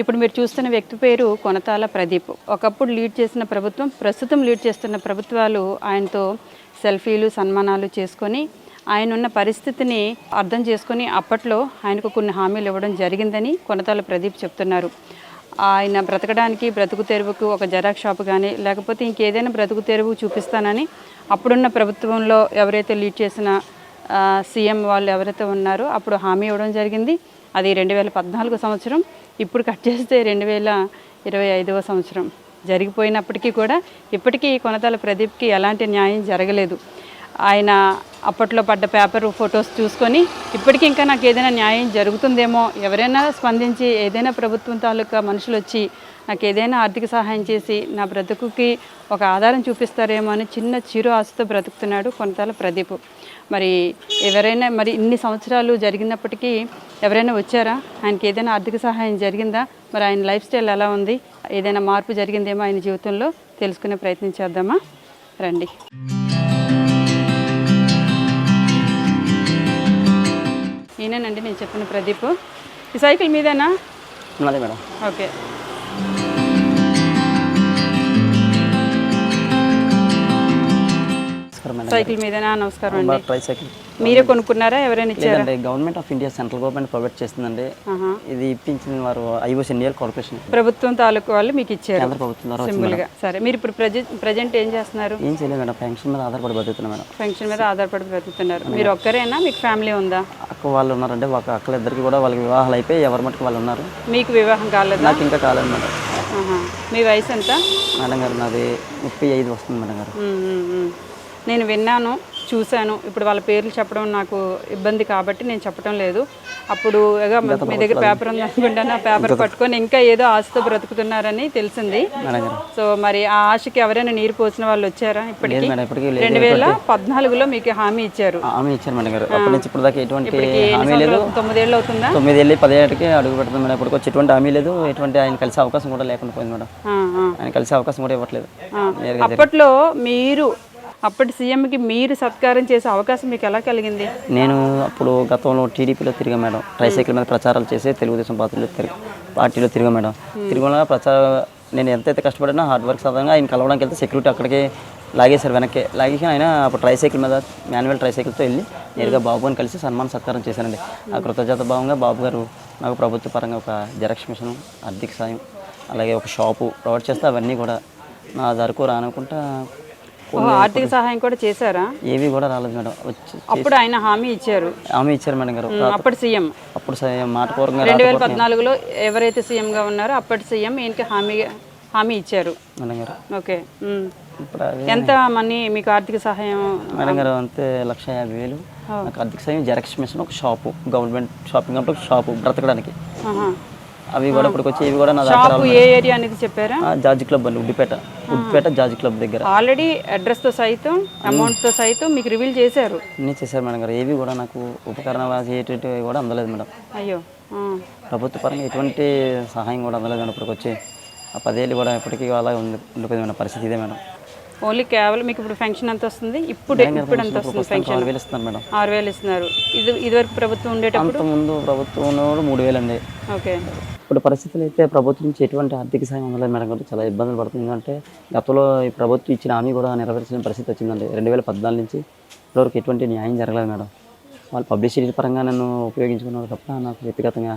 ఇప్పుడు మీరు చూస్తున్న వ్యక్తి పేరు కొనతాల ప్రదీప్. ఒకప్పుడు లీడ్ చేసిన ప్రభుత్వం ప్రస్తుతం లీడ్ చేస్తున్న ప్రభుత్వాలు ఆయనతో సెల్ఫీలు సన్మానాలు చేసుకొని ఆయన ఉన్న పరిస్థితిని అర్థం చేసుకొని అప్పట్లో ఆయనకు కొన్ని హామీలు ఇవ్వడం జరిగిందని కొనతాల ప్రదీప్ చెప్తున్నారు. ఆయన బ్రతకడానికి బ్రతుకు తెరువుకు ఒక జెరాక్స్ షాప్ కానీ లేకపోతే ఇంకేదైనా బ్రతుకు తెరువు చూపిస్తానని అప్పుడున్న ప్రభుత్వంలో ఎవరైతే లీడ్ చేసిన సీఎం వాళ్ళు ఎవరైతే ఉన్నారో అప్పుడు హామీ ఇవ్వడం జరిగింది. అది రెండు వేల పద్నాలుగు సంవత్సరం. ఇప్పుడు కట్ చేస్తే రెండు వేల ఇరవై ఐదవ సంవత్సరం. జరిగిపోయినప్పటికీ కూడా ఇప్పటికీ కొనతాల ప్రదీప్కి ఎలాంటి న్యాయం జరగలేదు. ఆయన అప్పట్లో పడ్డ పేపర్ ఫొటోస్ చూసుకొని ఇప్పటికీ ఇంకా నాకు ఏదైనా న్యాయం జరుగుతుందేమో ఎవరైనా స్పందించి ఏదైనా ప్రభుత్వం తాలూకా మనుషులు వచ్చి నాకు ఏదైనా ఆర్థిక సహాయం చేసి నా బ్రతుకుకి ఒక ఆధారం చూపిస్తారేమో అని చిన్న చిరు ఆశతో బ్రతుకుతున్నాడు కొనతాల ప్రదీప్. మరి ఎవరైనా మరి ఇన్ని సంవత్సరాలు జరిగినప్పటికీ ఎవరైనా వచ్చారా? ఆయనకి ఏదైనా ఆర్థిక సహాయం జరిగిందా? మరి ఆయన లైఫ్ స్టైల్ ఎలా ఉంది? ఏదైనా మార్పు జరిగిందేమో ఆయన జీవితంలో? తెలుసుకునే ప్రయత్నం చేద్దామా? రండి. ఈయనేనండి నేను చెప్పిన ప్రదీప్. ఈ సైకిల్ మీదేనా? మేడం. ఓకే. నమస్కారం సైకిల్ మీదేనా? నమస్కారం అండి. ట్రై సైకిల్ మీరే కొనుక్కున్నారా? ఎవరైనా ఇచ్చారా? Government of India central government provide చేస్తుందండి. ఇది ఇప్పించిన వారు ఐఓస్ ఇండియా కార్పొరేషన్ ప్రభుత్వం తాలూకు వాళ్ళు మీకు ఇచ్చారు. కేంద్ర ప్రభుత్వం సింపుల్గా. సరే మీరు ఇప్పుడు ప్రజెంట్ ప్రజెంట్ ఏం చేస్తున్నారు? ఏం చేయలేదు మేడం పెన్షన్ మీద ఆధారపడి బతుకుతున్నాం మేడం. పెన్షన్ మీద ఆధారపడి బ్రతుకుతున్నారు మీరు ఒక్కరేనా? మీకు ఫ్యామిలీ ఉందా? అక్క వాళ్ళు ఉన్నారంటే ఒక అక్కలు ఇద్దరికి కూడా వాళ్ళకి వివాహాలు అయిపోయి ఎవరి మట్టుకు వాళ్ళు ఉన్నారు. మీకు వివాహం కాలేదా? నాకు ఇంకా కాలేదు మేడం. మీ వయసు ఎంత? మేడం గారు నాది ముప్పై ఐదు వస్తుంది మేడం గారు. నేను విన్నాను చూశాను. ఇప్పుడు వాళ్ళ పేర్లు చెప్పడం నాకు ఇబ్బంది కాబట్టి నేను చెప్పడం లేదు. అప్పుడు మీ దగ్గర పేపర్ ఉంది అనుకుంటాను ఆ పేపర్ పట్టుకొని ఇంకా ఏదో ఆశతో బ్రతుకుతున్నారని తెలిసింది. సో మరి ఆ ఆశకి ఎవరైనా నీరు పోసిన వాళ్ళు వచ్చారా ఇప్పటికి? రెండు వేల పద్నాలుగులో మీకు హామీ ఇచ్చారు. ఆమె ఇచ్చారు మేడం గారు. అప్పటి నుంచి ఇప్పుడు దాకా ఎటువంటి హామీ లేదు? తొమ్మిదేళ్ళు అవుతుందా? తొమ్మిది వెళ్ళి పదిహేడుకి అడుగు పెడతాం మేడం. ఇప్పటికి వచ్చి ఎటువంటి హామీ లేదు. ఎటువంటి ఆయన కలిసే అవకాశం కూడా లేకుండా పోయింది మేడం. ఆయన కలిసే అవకాశం కూడా ఇవ్వట్లేదు. అప్పట్లో మీరు అప్పటి సీఎంకి మీరు సత్కారం చేసే అవకాశం మీకు ఎలా కలిగింది? నేను అప్పుడు గతంలో టీడీపీలో తిరిగా మేడం. ట్రైసైకిల్ మీద ప్రచారాలు చేసి తెలుగుదేశం పార్టీలో తిరిగి పార్టీలో తిరిగా మేడం. తిరిగిన ప్రచార నేను ఎంతైతే కష్టపడినా హార్డ్ వర్క్ సాధంగా ఆయన కలవడానికి వెళ్తే సెక్యూరిటీ అక్కడికి లాగేశారు వెనక్కి. లాగేసి ఆయన అప్పుడు ట్రైసైకిల్ మీద మాన్యువల్ ట్రైసైకిల్తో వెళ్ళి నేరుగా బాబుని కలిసి సన్మాన సత్కారం చేశానండి ఆ కృతజ్ఞత భావంగా బాబు గారు నాకు ప్రభుత్వ పరంగా ఒక జెరాక్స్ మిషన్ ఆర్థిక సాయం అలాగే ఒక షాపు ప్రొవైడ్ చేస్తే అవన్నీ కూడా నా దరకు రానుకుంటా ఆర్థిక సహాయం కూడా చేశారా? ఏవి కూడా రాలేదు మేడం. అప్పుడు ఆయన హామీ ఇచ్చారు. ఆమె ఇచ్చారు మేడం గారు. అప్పటి సీఎం. అప్పుడు మాట పూర్వకంగా రెండు వేల పద్నాలుగులో ఎవరైతే సీఎంగా ఉన్నారో అప్పటి సీఎం ఈయనకి హామీ హామీ ఇచ్చారు. మేడం గారు. ఓకే ఎంత మనీ మీకు ఆర్థిక సహాయం? మేడం గారు అంతే లక్ష యాభై వేలు. నాకు ఆర్థిక సాయం జెరాక్స్ మిషన్ ఒక షాపు గవర్నమెంట్ షాపింగ్ ఒక షాపు బ్రతకడానికి. అవి కూడా ఇప్పటికి వచ్చి ఇవి కూడా నా దగ్గర షాపు ఏ ఏరియా అనేది చెప్పారా? ఆ, జార్జి క్లబ్ అండి ఉడ్డిపేట ఉడ్డిపేట జార్జి క్లబ్ దగ్గర. ఆల్రెడీ అడ్రస్తో సైతం అమౌంట్తో సైతం మీకు రివీల్ చేశారు? అన్నీ చేశారు మేడం గారు. ఏవి కూడా నాకు ఉపకరణ ఏటువంటి కూడా అందలేదు మేడం. అయ్యో. ప్రభుత్వ పరంగా ఎటువంటి సహాయం కూడా అందలేదు మేడం ఇప్పటికి వచ్చి. ఆ పదేళ్ళు కూడా ఇప్పటికీ అలా ఉంది ఉండిపోయింది మేడం పరిస్థితి ఇదే మేడం. ఓన్లీ కేవలం మీకు ఇప్పుడు ఫెన్షన్ ఎంత వస్తుంది. ఇప్పుడు ఇప్పుడు ఎంత వస్తుంది ప్రస్తుతానికి ఆరు వేలు ఇస్తున్నారు మేడం. ఆరు వేలు ఇస్తున్నారు. ఇది ఇదివరకు ప్రభుత్వం ఉండేటప్పుడు? అంతకుముందు ప్రభుత్వంలో మూడు వేలు అండి. ఓకే. ఇప్పుడు పరిస్థితులు అయితే ప్రభుత్వం నుంచి ఎటువంటి ఆర్థిక సాయం అందలేదు మేడం. గారు చాలా ఇబ్బందులు పడుతుంది. ఎందుకంటే గతంలో ఈ ప్రభుత్వం ఇచ్చిన హామీ కూడా నెరవేర్చిన పరిస్థితి వచ్చిందండి. రెండు వేల పద్నాలుగు నుంచి ఇప్పటివరకు ఎటువంటి న్యాయం జరగలేదు మేడం. వాళ్ళు పబ్లిసిటీ పరంగా నన్ను ఉపయోగించుకున్నారు తప్ప నాకు వ్యక్తిగతంగా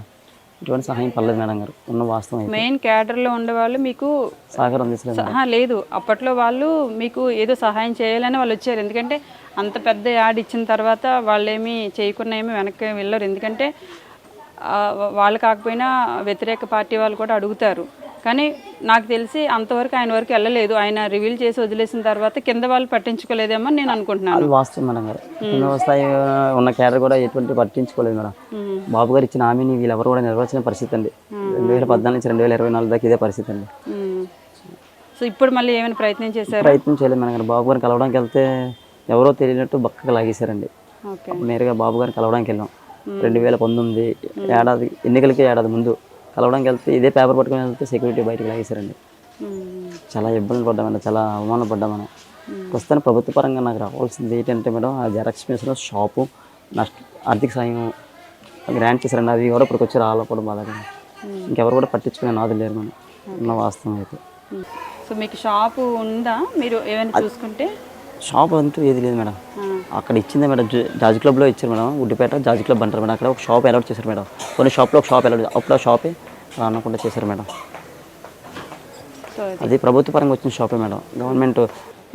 ఎటువంటి సహాయం పడలేదు మేడం గారు. ఉన్న వాస్తవం మెయిన్ క్యాడర్లో ఉండేవాళ్ళు మీకు సహకారం అందించలేదు సహా లేదు. అప్పట్లో వాళ్ళు మీకు ఏదో సహాయం చేయాలని వాళ్ళు వచ్చారు. ఎందుకంటే అంత పెద్ద యాడ్ ఇచ్చిన తర్వాత వాళ్ళు ఏమీ చేయకుండా ఏమీ వెనక్కి వెళ్ళరు. ఎందుకంటే వాళ్ళు కాకపోయినా వ్యతిరేక పార్టీ వాళ్ళు కూడా అడుగుతారు. కానీ నాకు తెలిసి అంతవరకు ఆయన వరకు వెళ్ళలేదు. ఆయన రివీల్ చేసి వదిలేసిన తర్వాత కింద వాళ్ళు పట్టించుకోలేదేమో నేను అనుకుంటున్నాను. అది వాస్తవం మేడం గారు. ఉన్నత స్థాయి ఉన్న క్యాడర్ కూడా ఎటువంటి పట్టించుకోలేదు మేడం. బాబు గారు ఇచ్చిన హామీని వీళ్ళెవరు కూడా నెరవేర్చిన పరిస్థితి అండి. రెండు వేల పద్నాలుగు నుంచి రెండు వేల ఇరవై నాలుగు దాకా ఇదే పరిస్థితి అండి. సో ఇప్పుడు మళ్ళీ ఏమైనా ప్రయత్నం చేశారు? ప్రయత్నం చేయలేదు మేడం గారు. బాబు గారిని కలవడానికి వెళ్తే ఎవరో తెలియనట్టు బక్కగా లాగేశారండి. నేరుగా బాబు గారిని కలవడానికి వెళ్ళాం. రెండు వేల పంతొమ్మిది ఏడాది ఎన్నికలకి ఏడాది ముందు. కలవడానికి వెళ్తే ఇదే పేపర్ పట్టుకొని వెళ్తే సెక్యూరిటీ బయటకు లాగేశారండి. చాలా ఇబ్బందులు పడ్డామండి చాలా అవమానం పడ్డామని ప్రస్తుతానికి ప్రభుత్వ పరంగా నాకు రావాల్సింది ఏంటంటే మేడం ఆ జెరాక్స్ మిషన్ షాపు నష్ట ఆర్థిక సాయం గ్రాంట్ చేశారండి. అవి ఎవరో ఇప్పటికి వచ్చి రాలేకపోవడం బాధగా ఇంకెవరు కూడా పట్టించుకునే నాది లేరు మేడం ఉన్న వాస్తవం అయితే. సో మీకు షాపు ఉందా? మీరు ఏమైనా చూసుకుంటే? షాప్ అంటూ ఏది లేదు మేడం. అక్కడ ఇచ్చిందే మేడం. జాజ్ క్లబ్లో ఇచ్చారు మేడం. ఉడ్డిపేట జాజ్ క్లబ్ అంటారు మేడం. అక్కడ ఒక షాప్ అలౌట్ చేశారు మేడం. కొన్ని షాప్లో ఒక షాప్ అలౌట్ అప్పుడు ఆ షాపే రానకుండా చేశారు మేడం. అది. ప్రభుత్వ పరంగా వచ్చిన షాపే మేడం. గవర్నమెంట్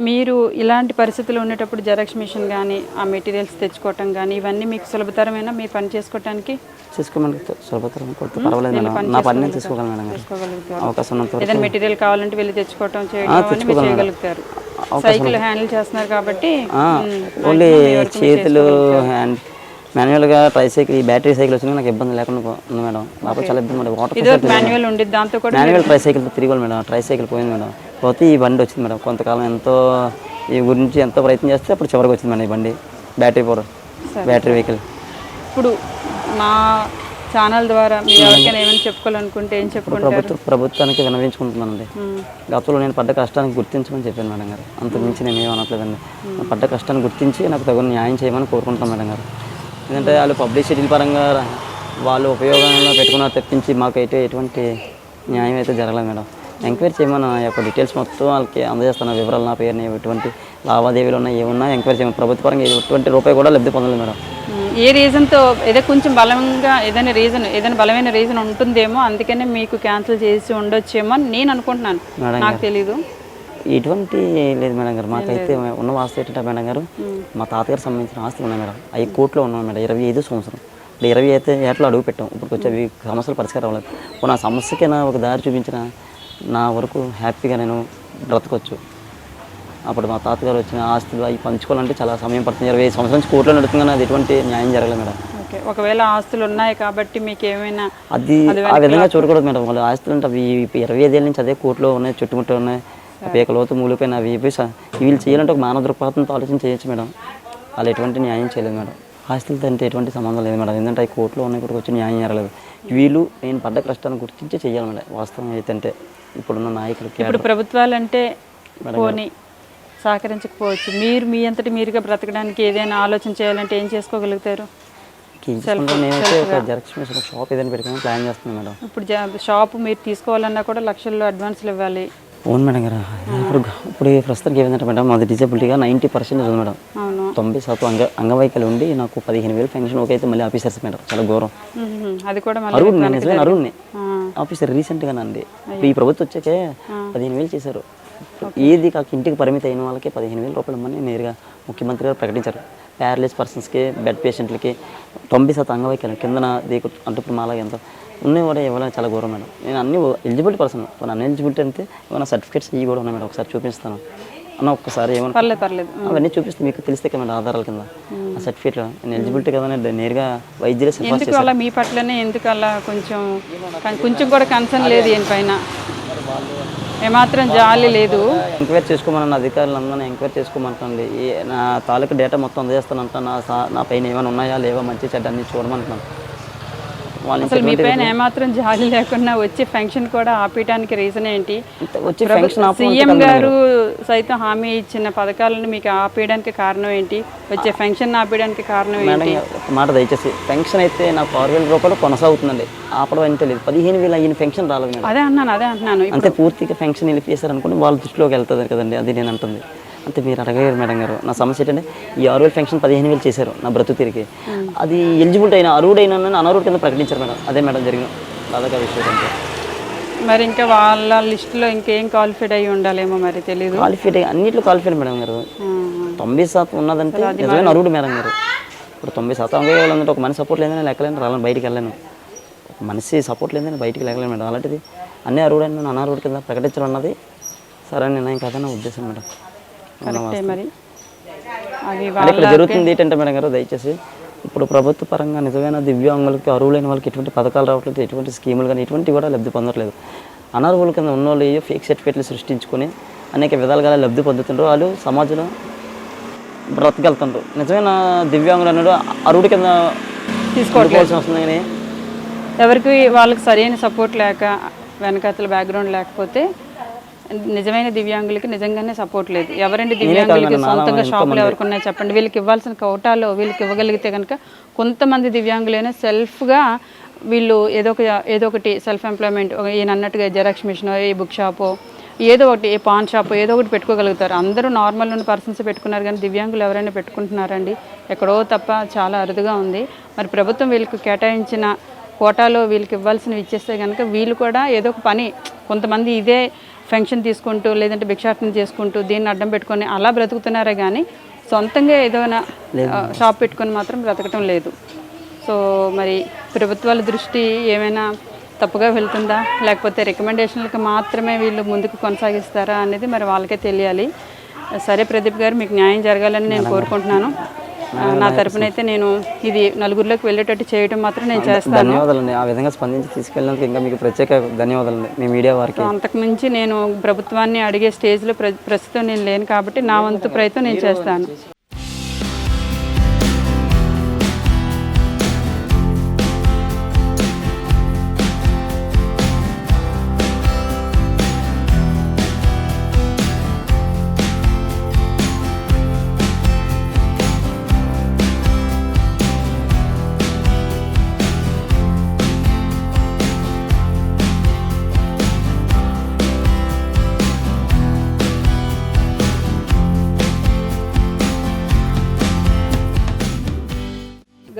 మీరు ఇలాంటి పరిస్థితులు ఉండేటప్పుడు జెరాక్స్ మిషన్ కానీ ఆ మెటీరియల్స్ తెచ్చుకోవటం కానీ ఇవన్నీ మీకు సులభతరమైన? మీ పని చేసుకోవటానికి? చేసుకోమని సులభతరం పర్వాలేదు మేడం. నా పని నేను తీసుకోగలను మేడం. అవకాశం ఏదైనా మెటీరియల్ కావాలంటే వెళ్ళి తెచ్చుకోవటం చేయడం చేయగలుగుతారు. సైకిల్ హ్యాండిల్ చేస్తున్నారు కాబట్టి ఓన్లీ చేతులు హ్యాండ్ మాన్యువల్గా ట్రై సైకిల్ ఈ బ్యాటరీ సైకిల్ వచ్చినా నాకు ఇబ్బంది లేకుండా ఉంది మేడం. లోపల చాలా ఇబ్బంది మేడం. వాటర్ మాన్యువల్ ఉండి దాంతో కూడా మాన్యువల్ ట్రై సైకిల్ తిరిగి మేడం. ట్రై సైకిల్ పోయింది మేడం. పోతే ఈ బండి వచ్చింది మేడం. కొంతకాలం ఎంతో ఈ గురించి ఎంతో ప్రయత్నం చేస్తే అప్పుడు చివరికి వచ్చింది మేడం ఈ బండి. Battery power battery vehicle. ఇప్పుడు మా ఛానల్ ద్వారా మీరు ఎవరికైనా ఏమైనా చెప్పుకోవాలనుకుంటే ఏం చెప్పుకుంటారు? ప్రభుత్వ ప్రభుత్వానికి వినవించుకుంటున్నానండి. గతంలో నేను పడ్డ కష్టానికి గుర్తించమని చెప్పాను మేడం గారు. అంత మించి నేను ఏం అనట్లేదండి. పడ్డ కష్టాన్ని గుర్తించి నాకు తగిన న్యాయం చేయమని కోరుకుంటాను మేడం గారు. ఎందుకంటే వాళ్ళు పబ్లిసిటీ పరంగా వాళ్ళు ఉపయోగంలో పెట్టుకున్న తెప్పించి మాకైతే ఎటువంటి న్యాయం అయితే జరగలేదు మేడం. ఎంక్వైరీ చేయమని యొక్క డీటెయిల్స్ మొత్తం వాళ్ళకి అందజేస్తాను. వివరాలు నా పేరుని ఎటువంటి లావాదేవీలు ఉన్నాయి ఏమున్నా ఎంక్వైరీ చేయమని ప్రభుత్వ పరంగా ఎటువంటి రూపాయి కూడా లబ్ధి పొందలేదు మేడం. ఏ రీజన్తో ఏదో కొంచెం బలంగా ఏదైనా రీజన్ ఏదైనా బలమైన రీజన్ ఉంటుందేమో అందుకనే మీకు క్యాన్సిల్ చేసి ఉండొచ్చేమో అని నేను అనుకుంటున్నాను. నాకు తెలీదు. ఎటువంటి లేదు మేడం గారు మాకైతే ఉన్న వాస్తు ఏంటంటే మేడం గారు మా తాతగారు సంబంధించిన ఆస్తులు ఉన్నాయి మేడం. అవి కోర్టులో ఉన్నాయి మేడం ఇరవై ఐదు సంవత్సరం. ఇప్పుడు ఇరవై అయితే ఏట్లో అడుగు పెట్టాం. ఇప్పుడు వచ్చి అవి సమస్యలు పరిష్కారం అవ్వలేదు. ఇప్పుడు నా సమస్యకి నా ఒక దారి చూపించిన నా వరకు హ్యాపీగా నేను బ్రతకొచ్చు. అప్పుడు మా తాతగారు వచ్చిన ఆస్తులు అవి పంచుకోవాలంటే చాలా సమయం పడుతుంది. ఇరవై ఐదు సంవత్సరాల నుంచి కోర్టులో నడుతుంది అది ఎటువంటి న్యాయం జరగలేదు మేడం. ఓకే. ఒకవేళ ఆస్తులు ఉన్నాయి కాబట్టి మీకు ఏమైనా అది ఆ విధంగా చూడకూడదు మేడం. వాళ్ళు ఆస్తులు అంటే అవి ఇరవై ఐదేళ్ళ నుంచి అదే కోర్టులో ఉన్నాయి చుట్టుముట్టు ఉన్నాయి. ఆ పీక లోతు మూలిపోయిన అవి వీళ్ళు చేయాలంటే ఒక మానవ దృక్పథంతో ఆలోచన చేయొచ్చు మేడం. వాళ్ళు ఎటువంటి న్యాయం చేయలేదు మేడం. ఆస్తులతో అంటే ఎటువంటి సంబంధం లేదు మేడం. ఎందుకంటే అవి కోర్టులో ఉన్నాయి కూడా వచ్చి న్యాయం జరగలేదు. వీళ్ళు నేను పడ్డ కష్టాన్ని గుర్తించి చేయాలి మేడం. వాస్తవం అయితే అంటే ఇప్పుడున్న నాయకులకి ఇప్పుడు ప్రభుత్వాలు అంటే పోనీ సహకరించకపోవచ్చు. మీరు మీ అంతటి మీరుగా బ్రతకడానికి ఏదైనా ఆలోచన చేయాలంటే ఏం చేసుకోగలుగుతారు? ఏం చేసుకుంటాం నేనైతే ఒక జెరాక్స్ మిషన్ షాప్ ఏదైనా పెట్టుకుని ప్లాన్ చేస్తున్నాను మేడం. ఇప్పుడు షాప్ మీరు తీసుకోవాలన్నా కూడా లక్షల్లో అడ్వాన్స్లు ఇవ్వాలి. అవును మేడం గారు. ఇప్పుడు ఇప్పుడు ప్రస్తుతానికి ఏమైందంటే మేడం మాది డిజబిలిటీగా నైంటీ పర్సెంట్ ఉంది మేడం. తొంభై శాతం అంగ అంగవైకల్యం ఉండి నాకు పదిహేను వేలు పెన్షన్ ఓకే అయితే మళ్ళీ ఆఫీసర్స్ మేడం. చాలా ఘోరం. అది కూడా అరుణ్ నేను నిజమైన అరుణ్ని. ఆ, ఆఫీసర్ రీసెంట్గా అండి ఈ ప్రభుత్వం వచ్చాకే పదిహేను వేలు చేశారు. ఏది కాక ఇంటికి పరిమితి అయిన వాళ్ళకి పదిహేను వేల రూపాయలు ఇమ్మని నేరుగా ముఖ్యమంత్రి గారు ప్రకటించారు. ప్యారలైజ్ పర్సన్స్కి బెడ్ పేషెంట్లకి తొంభై శాతం అంగవైకల్యం కిందన దీకు అంటే ఇప్పుడు మాలాగా ఎంత ఉన్నాయి కూడా ఇవ్వాలని చాలా ఘోరం మేడం. నేను అన్ని ఎలిజిబిలిటీ పర్సన్ అన్ ఎలిజిబిలిటీ అంటే ఏమైనా సర్టిఫికేట్స్ ఇవి కూడా ఉన్నాయి మేడం. ఒకసారి చూపిస్తాను. అన్న ఒక్కసారి ఏమన్నా పర్లేదు పర్లేదు. అవన్నీ చూపిస్తే మీకు తెలిస్తే కదా మేడం ఆధారాల కింద. ఆ సర్టిఫికేట్లో నేను ఎలిజిబిలిటీ కదా నేరుగా వైద్యులే ఎందుకు అలా మీ పట్లనే ఎందుకు అలా కొంచెం కొంచెం కూడా కన్సర్న్ లేదు దీనిపైన ఏమాత్రం జాలి లేదు. ఎంక్వైరీ చేసుకోమని అధికారులందరినీ ఎంక్వైరీ చేసుకోమంటుంది నా తాలూకు డేటా మొత్తం అందజేస్తానంట. నా నా పైన ఏమైనా ఉన్నాయా లేవా మంచి చెడ్డ అన్ని చూడమంటున్నాను. అసలు మీ పైన ఏమాత్రం జాలి లేకుండా వచ్చే ఫంక్షన్ కూడా ఆపేయడానికి రీజన్ ఏంటి? వచ్చి ఫంక్షన్ సీఎం గారు సైతం హామీ ఇచ్చిన పథకాలను మీకు ఆపేయడానికి కారణం ఏంటి? వచ్చే ఫంక్షన్ ఆపేయడానికి కారణం ఏంటి? మాట దయచేసి పెన్షన్ అయితే నాకు ఆరు వేల రూపాయలు కొనసాగుతుందండి. ఆపడం అని తెలియదు. పదిహేను వేలు అయిన పెన్షన్ రాలేదు అదే అన్నాను అదే అంటున్నాను అంతే పూర్తిగా ఫంక్షన్ నిలిపేశారు అనుకోండి వాళ్ళ దృష్టిలోకి వెళ్తుంది కదండి అది నేను అంటుంది. అంతే మీరు అడగలేరు మేడం గారు. నా సమస్య ఏంటంటే ఈ ఆరు వేలు ఫంక్షన్ పదిహేను వేలు చేశారు నా బ్రతుకు తిరిగి అది ఎలిజిబిలిటీ అయిన అరువుడైన అనర్హుడు కింద ప్రకటించారు మేడం. అదే మేడం జరిగిన బాధగా విషయం అంటే మరి ఇంకా వాళ్ళ లిస్టులో ఇంకేం క్వాలిఫైడ్ అయ్యి ఉండాలేమో మరి తెలీదు. క్వాలిఫైడ్ అన్నింటిలో క్వాలిఫైడ్ మేడం గారు. తొంభై శాతం ఉన్నదంటే నిజమైన అరువుడు మేడం గారు. ఇప్పుడు తొంభై శాతం అంగేయాలంటే ఒక మనిషి సపోర్ట్ లేదని లెక్కలేను రాలని బయటికి వెళ్ళాను ఒక మనిషి సపోర్ట్ లేదని బయటికి వెళ్ళలేను మేడం. అలాంటిది అన్ని అరువుడు అని అనారుడు కింద ప్రకటించడం అన్నది సరే నిర్ణయం కదా నా ఉద్దేశం మేడం. కరెక్టే మరి. అది ఇక్కడ జరుగుతుంది ఏంటంటే మేడం గారు దయచేసి ఇప్పుడు ప్రభుత్వ పరంగా నిజమైన దివ్యాంగులకి అరువులైన వాళ్ళకి ఎటువంటి పథకాలు రావట్లేదు ఎటువంటి స్కీములు కానీ ఎటువంటి కూడా లబ్ధి పొందట్లేదు. అనర్హుల కింద ఉన్న వాళ్ళు ఫేక్ సర్టిఫికేట్లు సృష్టించుకొని అనేక విధాలుగా లబ్ధి పొందుతుండ్రు వాళ్ళు సమాజంలో బ్రతకెళ్తుండ్రు నిజమైన దివ్యాంగులు అన్నాడు అరువుడి కింద తీసుకోవాల్సి వస్తుంది కానీ ఎవరికి వాళ్ళకి సరైన సపోర్ట్ లేక వెనకాతల బ్యాక్గ్రౌండ్ లేకపోతే నిజమైన దివ్యాంగులకి నిజంగానే సపోర్ట్ లేదు. ఎవరండి దివ్యాంగులకి సొంతంగా షాపులు ఎవరికి ఉన్నాయి చెప్పండి. వీళ్ళకి ఇవ్వాల్సిన కోటాలో వీళ్ళకి ఇవ్వగలిగితే కనుక కొంతమంది దివ్యాంగులైనా సెల్ఫ్గా వీళ్ళు ఏదో ఒక ఏదో ఒకటి సెల్ఫ్ ఎంప్లాయ్మెంట్ ఈయన అన్నట్టుగా జెరాక్స్ మిషన్ ఏ బుక్ షాపో ఏదో ఒకటి ఏ పాన్ షాప్ ఏదో ఒకటి పెట్టుకోగలుగుతారు. అందరూ నార్మల్ ఉన్న పర్సన్స్ పెట్టుకున్నారు కానీ దివ్యాంగులు ఎవరైనా పెట్టుకుంటున్నారండి? ఎక్కడో తప్ప చాలా అరుదుగా ఉంది. మరి ప్రభుత్వం వీళ్ళకి కేటాయించిన కోటాలో వీళ్ళకి ఇవ్వాల్సినవి ఇచ్చేస్తే కనుక వీళ్ళు కూడా ఏదో ఒక పని కొంతమంది ఇదే ఫంక్షన్ తీసుకుంటూ లేదంటే భిక్షాటన చేసుకుంటూ దీన్ని అడ్డం పెట్టుకొని అలా బ్రతుకుతున్నారే కానీ సొంతంగా ఏదైనా షాప్ పెట్టుకొని మాత్రం బ్రతకటం లేదు. సో మరి ప్రభుత్వాల దృష్టి ఏమైనా తప్పుగా వెళ్తుందా? లేకపోతే రికమెండేషన్లకు మాత్రమే వీళ్ళు ముందుకు కొనసాగిస్తారా అనేది మరి వాళ్ళకే తెలియాలి. సరే ప్రదీప్ గారు మీకు న్యాయం జరగాలని నేను కోరుకుంటున్నాను. నా తరపునైతే నేను ఇది నలుగురిలోకి వెళ్ళేటట్టు చేయడం మాత్రం నేను చేస్తాను. ధన్యవాదాలండి. ఆ విధంగా స్పందించి తీసుకెళ్ళినందుకు ఇంకా మీకు ప్రత్యేక ధన్యవాదాలండి మీ మీడియా వారికి. అంతకు మించి నేను ప్రభుత్వాన్ని అడిగే స్టేజ్లో ప్ర ప్రస్తుతం నేను లేను కాబట్టి నా వంతు ప్రయత్నం నేను చేస్తాను.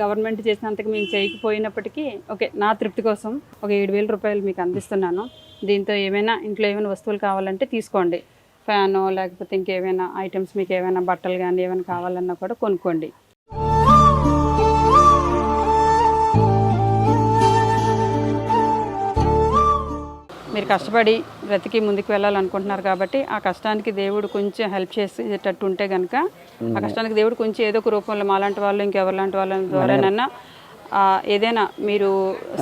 గవర్నమెంట్ చేసినంతకు మేము చేయకపోయినప్పటికీ ఓకే నా తృప్తి కోసం ఒక ఏడు వేల రూపాయలు మీకు అందిస్తున్నాను. దీంతో ఏమైనా ఇంట్లో ఏమైనా వస్తువులు కావాలంటే తీసుకోండి. ఫ్యాను లేకపోతే ఇంకేమైనా ఐటమ్స్ మీకు ఏమైనా బట్టలు కానీ ఏమైనా కావాలన్నా కూడా కొనుక్కోండి. మీరు కష్టపడి బ్రతికి ముందుకు వెళ్ళాలనుకుంటున్నారు కాబట్టి ఆ కష్టానికి దేవుడు కొంచెం హెల్ప్ చేసేటట్టు ఉంటే కనుక ఆ కష్టానికి దేవుడు కొంచెం ఏదో ఒక రూపంలో మాలాంటి వాళ్ళు ఇంకెవరి లాంటి వాళ్ళ ద్వారానన్నా ఏదైనా మీరు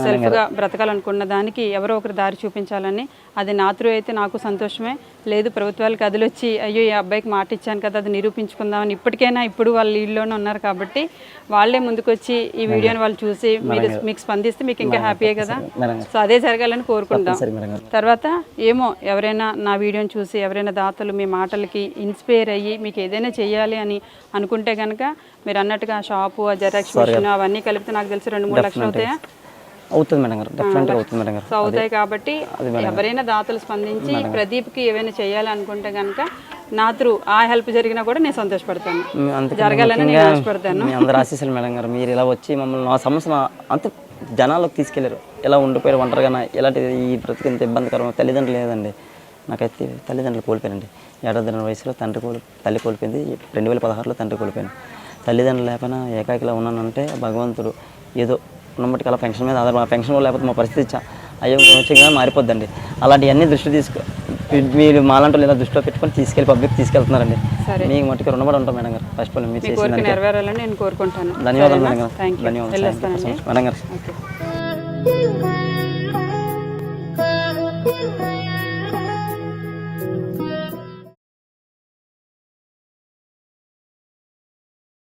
సెల్ఫ్గా బ్రతకాలనుకున్న దానికి ఎవరో ఒకరు దారి చూపించాలని అది నా త్రూ అయితే నాకు సంతోషమే. లేదు ప్రభుత్వాలకు కదిలొచ్చి అయ్యో ఈ అబ్బాయికి మాట ఇచ్చాను కదా అది నిరూపించుకుందామని ఇప్పటికైనా ఇప్పుడు వాళ్ళు ఇల్లులోనే ఉన్నారు కాబట్టి వాళ్ళే ముందుకొచ్చి ఈ వీడియోని వాళ్ళు చూసి మీరు మీకు స్పందిస్తే మీకు ఇంకా హ్యాపీయే కదా. సో అదే జరగాలని కోరుకుందాం. గారు. తర్వాత ఏమో ఎవరైనా నా వీడియోని చూసి ఎవరైనా దాతలు మీ మాటలకి ఇన్స్పైర్ అయ్యి మీకు ఏదైనా చేయాలి అని అనుకుంటే కనుక మీరు అన్నట్టుగా ఆ షాపు ఆ జెరాక్స్ మిషన్ అవన్నీ కలిపితే నాకు తెలిసి రెండు మూడు లక్షలు అవుతాయా? అవుతుంది మేడం గారు. డెఫినెట్గా అవుతుంది మేడం గారు. సో అవుతాయి కాబట్టి ఎవరైనా దాతలు స్పందించి ప్రదీప్కి ఏమైనా చేయాలి అనుకుంటే కనుక నా త్రూ ఆ హెల్ప్ జరిగినా కూడా నేను సంతోషపడతాను. జరగాలని నేను ఆశపడతాను. మీ అందరు ఆశీస్సులు మేడం గారు. మీరు ఇలా వచ్చి మమ్మల్ని నా సమస్యను అంత జనాల్లోకి తీసుకెళ్ళారు. ఎలా ఉండిపోయారు ఒంటరిగా ఇలాంటి ఈ బ్రతికి ఇంత ఇబ్బందికరం తల్లిదండ్రులు లేదండి. నాకైతే తల్లిదండ్రులు కోల్పోయానండి ఏడాది వయసులో తండ్రి కోల్ తల్లి కోల్పోయింది. రెండు వేల పదహారులో తండ్రి కోల్పోయాను. తల్లిదండ్రులు లేకపోయినా ఏకాకిలా ఉన్నానంటే భగవంతుడు ఏదో ఉన్నప్పటికీ అలా పెన్షన్ మీద ఆధార పెన్షన్ కూడా లేకపోతే మా పరిస్థితి అయ్యో కొంచెంగా మారిపోద్దండి. అలాంటివన్నీ దృష్టి తీసుకు మీరు మాలాంటి ఇలా దృష్టిలో పెట్టుకొని తీసుకెళ్ళి పబ్లిక్ తీసుకెళ్తున్నారండి. సరే. మీకు మట్టుకు రుణపడి ఉంటాం మేడం గారు. ఫస్ట్ ఆఫ్ ఆల్ మీరు మీ చేసిన కోరిక దానికి. నెరవేరాలని నేను కోరుకుంటాను. ధన్యవాదాలు మేడం గారు. ధన్యవాదాలు. మేడం గారు.